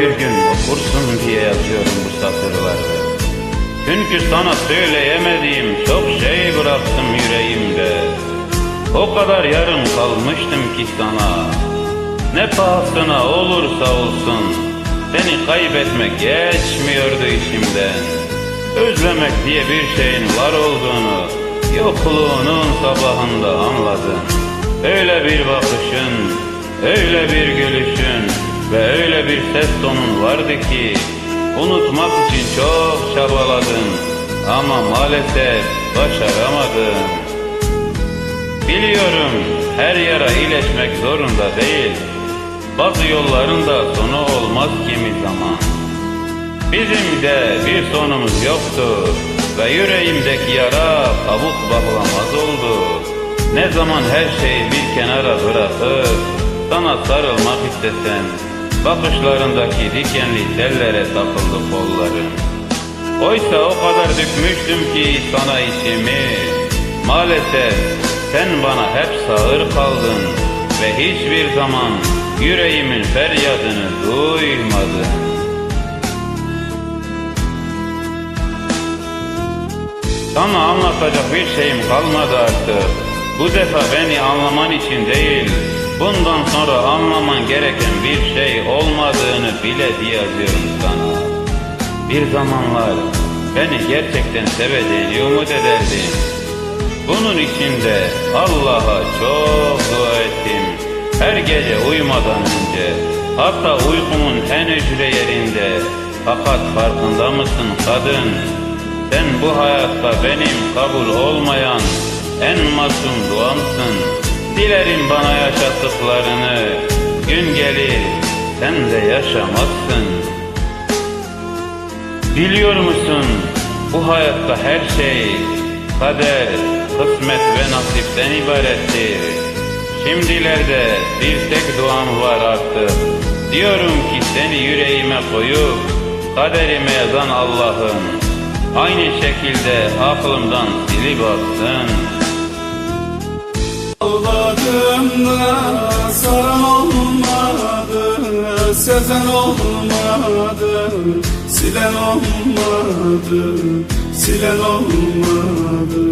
bir gün okursun diye yazıyorum bu satırları. Çünkü sana söyleyemediğim çok şey bıraktım yüreğimde. O kadar yarım kalmıştım ki sana. Ne pahasına olursa olsun seni kaybetmek geçmiyordu içimden. Özlemek diye bir şeyin var olduğunu yokluğunun sabahında anladım. Öyle bir bakışın, öyle bir gülüşün ve öyle bir ses tonun vardı ki unutmak için çok çabaladım ama maalesef başaramadım. Biliyorum her yara iyileşmek zorunda değil. Bazı yolların da sonu olmaz kimi zaman. Bizim de bir sonumuz yoktu ve yüreğimdeki yara kabuk bağlamaz oldu. Ne zaman her şeyi bir kenara bırakıp sana sarılmak istesem, bakışlarındaki dikenli tellere takıldı kollarım. Oysa o kadar dökmüştüm ki sana içimi, maalesef sen bana hep sağır kaldın ve hiçbir zaman yüreğimin feryadını duymadın. Sana anlatacak bir şeyim kalmadı artık. Bu defa beni anlaman için değil, bundan sonra anlaman gereken bir şey olmadığını bile diye yazıyorum sana. Bir zamanlar beni gerçekten seveceğini umut ederdim. Bunun için de Allah'a çok dua ettim. Her gece uyumadan önce, hatta uykumun en ücre yerinde. Fakat farkında mısın kadın? Sen bu hayatta benim kabul olmayan en masum duamsın. Dilerim bana yaşattıklarını, gün gelir sen de yaşamazsın. Biliyor musun bu hayatta her şey kader, kısmet ve nasipten ibarettir. Şimdilerde bir tek duam var artık. Diyorum ki seni yüreğime koyup kaderime yazan Allah'ım aynı şekilde aklımdan silip atsın. Saran olmadı Sezen olmadı Silen olmadı Silen olmadı